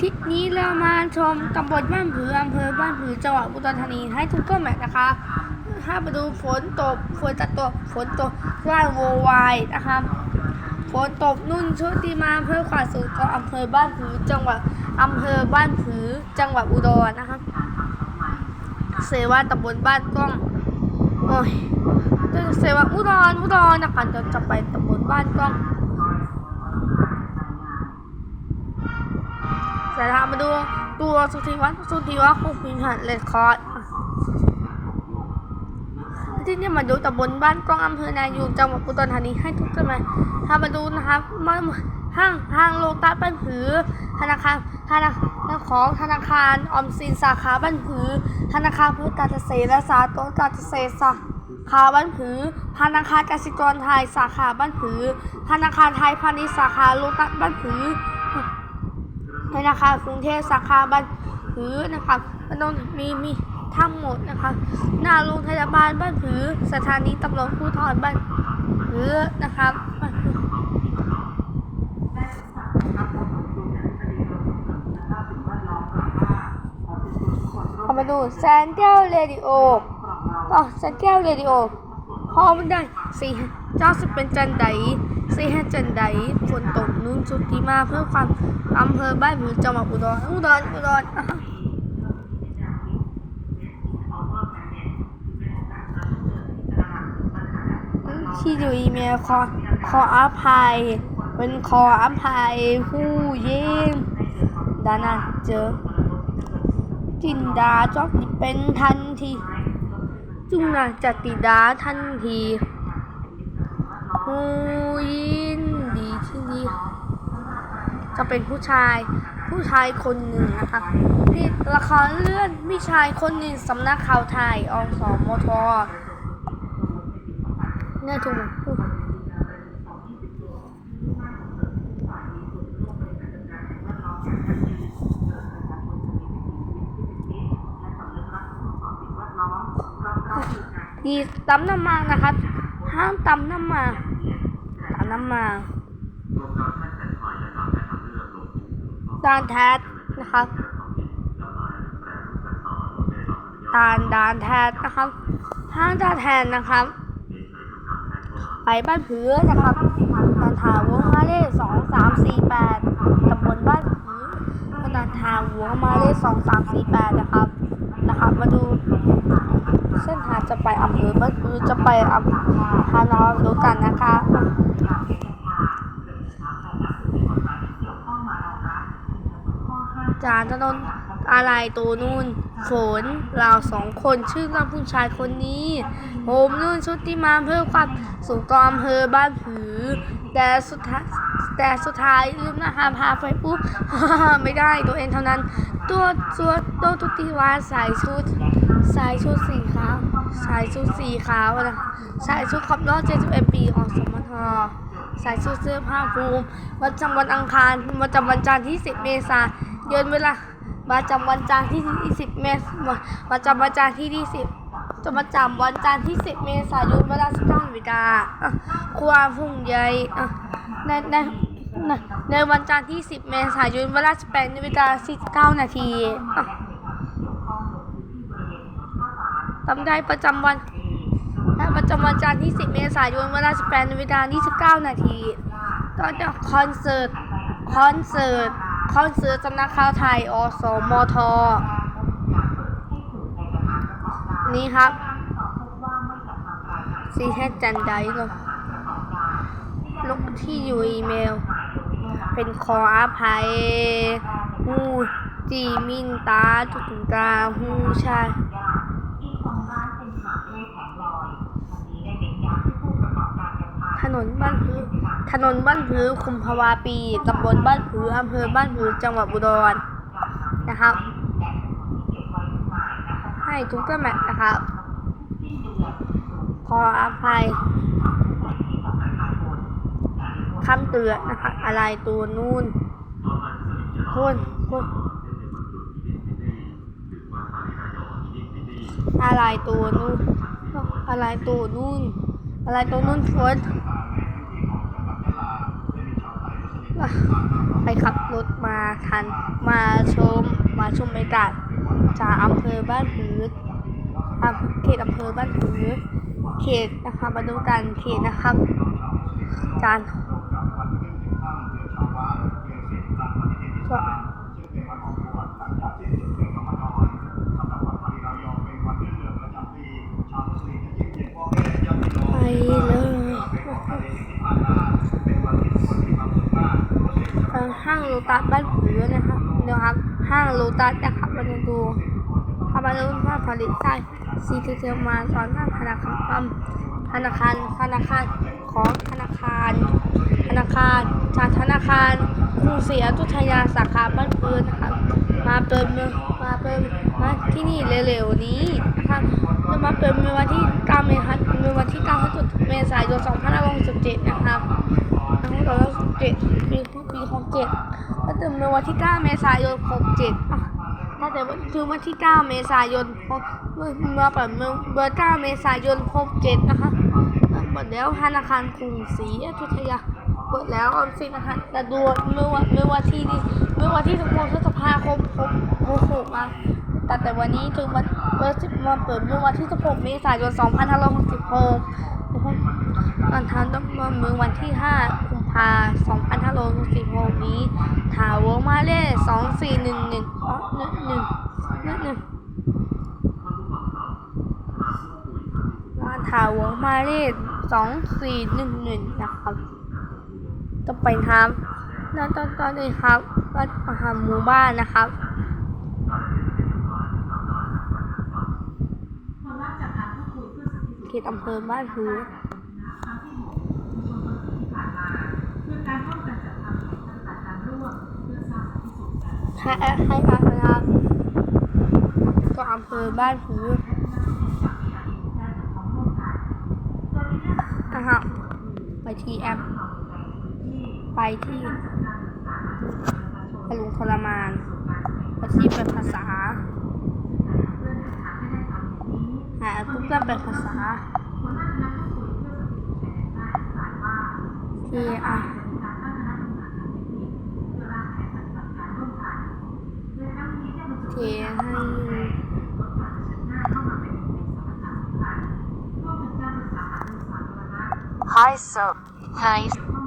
คลิปนี้เรามาชมตำบลบ้านผืออำเภอบ้านผือจังหวัดอุดรธานีให้ทุกคนแมทนะคะ ถ้าไปดูฝนตกฝนจะตกฝนตกว่านโววายนะคะฝนตกนุ่นชุติมาอำเภอขวาสุดก็อำเภอบ้านผือจังหวัดอำเภอบ้านผือจังหวัดอุดรนะคะเซว่าตำบลบ้านกล้องโอ้ยเซว่าอุดรอุดรนะคะจะจะไปตำบลบ้านกล้อง แต่ถ้ามาดูตัวสุธีวัฒน์สุธีวัฒน์คงพิหันเลดคอร์ดที่นี่มาดูตำบลบ้านกล้องอำเภอนายูงจังหวัดอุดรธานีให้ทุกท่านมาถ้ามาดูนะครับมาห้างห้างโลตัสบ้านผือ ธนาคารธนาคารของธนาคารออมสินสาขาบ้านผือ ธนาคารพื่อการเกษตรและสาธารณการเกษตรสาขาบ้านผือ ธนาคารกสิกรไทยสาขาบ้านผือ ธนาคารไทยพาณิชย์สาขาโลตัสบ้านผือ ธนาคารกรุงเทพสาขาบ้านผือนะครับมันต้องมีมีทั้งหมดนะครับหน้าโรงพยาบาลบ้านผือ สถานีตำรวจภูธรบ้านผือนะครับเอามาดูแซนเก้วเรดิโออ๋อแซนเก้วเรดิโอพอมันได้สี่เจ้าสิเป็นจันไดสี่ห้าจันไดฝนตกนุ่นสุดที่มาเพื่อความ อำเภอบ้านผือจังหวัดอุดรอุดรอุดรอะที่ดูอีเมลขอขออภัยเป็นขออภัยผู้ยิ่งดานาเจอ จินดาจอกเป็นทันทีจุงนาจติดาทันทีผู้ยินดีที่นี่ จะเป็นผู้ชายผู้ชายคนหนึ่งนะคะที่ละครเรื่องมีชายคนหนึ่งสำนักข่าวไทยอสมทเนี่ยถูกพูดดีตำน้ำมันนะครับ ห้ามตำน้ำมันตำน้ำมัน ดานแทสนะครับดานดานแทสนะครับห้างดานแทนนะครับ ไปบ้านผือนะครับดานทาวงมาเลขสองสามสี่แปดตำบลบ้านผือดานทาวงมาเลขสองสามสี่แปดนะครับนะครับ มาดูเส้นทางจะไปอำเภอบ้านผือจะไปอำเภอฮานอยดูกันนะคะ จานถนนอะไรตัวนู่นฝนเราสองคนชื่อน้องผู้ชายคนนี้ผมนู่นชุติมาเพื่อความสูงกอำเภอบ้านผือ แต่สุดท้ายแต่สุดท้ายลืมนะคะพาไปปุ๊บไม่ได้ตัวเองเท่านั้น ตัวตัวตัวตุติวาใส่ชุดใส่ชุดสีขาวใส่ชุดสีขาวนะใส่ชุดครบรอบ71ปีของสมทใส่ชุดเสื้อผ้าภูมิวันจำวันอังคารวันจำวันจันทร์ที่ 10 เมษายน เวลามาจำวันจันทร์ที่10เมษมาจำวันจันทร์ที่ 20จะมาจำวันจันทร์ที่ 10 เมษายนเวลา19นาฬิกาความพุ่งใหญ่ในในในวันจันทร์ที่ 10 เมษายนเวลา18นาฬิกา49นาทีอะทำได้ประจำวันประจำวันจันทร์ที่ 10 เมษายนเวลา18นาฬิกา29นาทีก็จะคอนเสิร์ต คอนเสิร์ต คอนเสิร์ตสำนักข่าวไทย อสมท นี่ครับซีแฮจันไดเนาะลกที่อยู่อีเมล เป็นขออภัยฮูจีมินตาจุดตาฮูชาถนนบ้านผือ ถนนบ้านผือคุมภาวาปี ตำบลบ้านผืออำเภอบ้านผือ จังหวัดอุดร นะครับ ให้ทุกท่านแมทนะครับ ขออภัยคำเตือนนะคะอะไรตัวนู่นคนคนอะไรตัวนู่นอะไรตัวนู่นอะไรตัวนู่นฝน ไปขับรถมาทัน มาชม มาชมบรรยากาศจากอำเภอบ้านผือเขตอำเภอบ้านผือเขตนะครับมาดูกันเขตนะครับจานไปเลยเอ่อห้าง โลตัสบ้านผือนะครับเดี๋ยวครับ ห้างโลตัสนะครับมาดูทำมาดูว่าผลิตได้ซีทีเทมาสอนหน้าธนาคารปั๊มธนาคารธนาคารของธนาคาร ธนาคารจากธนาคารกรุงศรีอยุธยาสาขาบ้านปืนนะครับมาเปิดมือมาเปิดมาที่นี่เร็วๆนี้นะครับจะมาเปิดเมื่อวันที่9เมษายนเมื่อวันที่9เมษายน2567นะครับ 2567ปีปี67แล้วถึงเมื่อวันที่9เมษายน67อะน่าจะถึงวันที่9เมษายนเมื่อเมื่อเปิดเมื่อเมื่อ9เมษายน67นะคะเปิดแล้วธนาคารกรุงศรีอยุธยาเปิดแล้วออมสินนะคะแต่ดูเมื่อวันเมื่อวันที่นี่เมื่อวันที่สิบหกพฤษภาคมหกหกอะแต่แต่วันนี้ถึงวันเปิดมาเปิดเมื่อวันที่สิบหกเมษายนสองพันห้าร้อยหกสิบหกอันทันต้องมาเมื่อวันที่ห้าาสองพันห้าร้อยหกสิบหกนี้ถาวรมาเลขสองสี่หนึ่งหนึ่งอ๋อหนึ่งหนึ่งหนึ่งหนึ่งร้านถาวรมาเลขสองสี่หนึ่งหนึ่งนะครับต้องไปครับแล้วตอนตอนนี้ครับวัดมหาหมู่บ้านนะครับเขตอำเภอบ้านผือ ให้ให้ครับนะครับก็อำเภอบ้านผือนะครับไปที่แอป ไปที่พลุงทรมานไปที่เป็นภาษาหาปุ๊บก็เป็นภาษาที่อะ ให้ Hi so Hi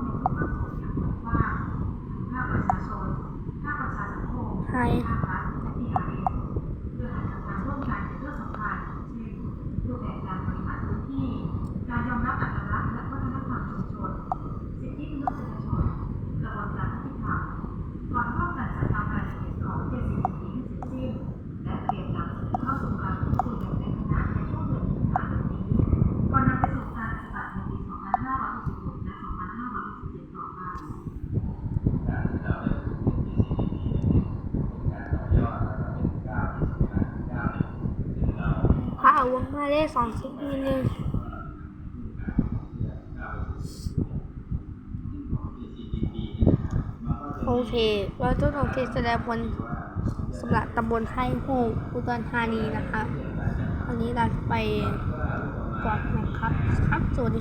าวงมาเลขสองสิบมีหนึ่งโอเคเราต้องโอเคแสดงผลสำหรับตำบลไห้หูอุดรธานีนะคะวันนี้เราไปก่อนนะครับ ครับ สวัสดี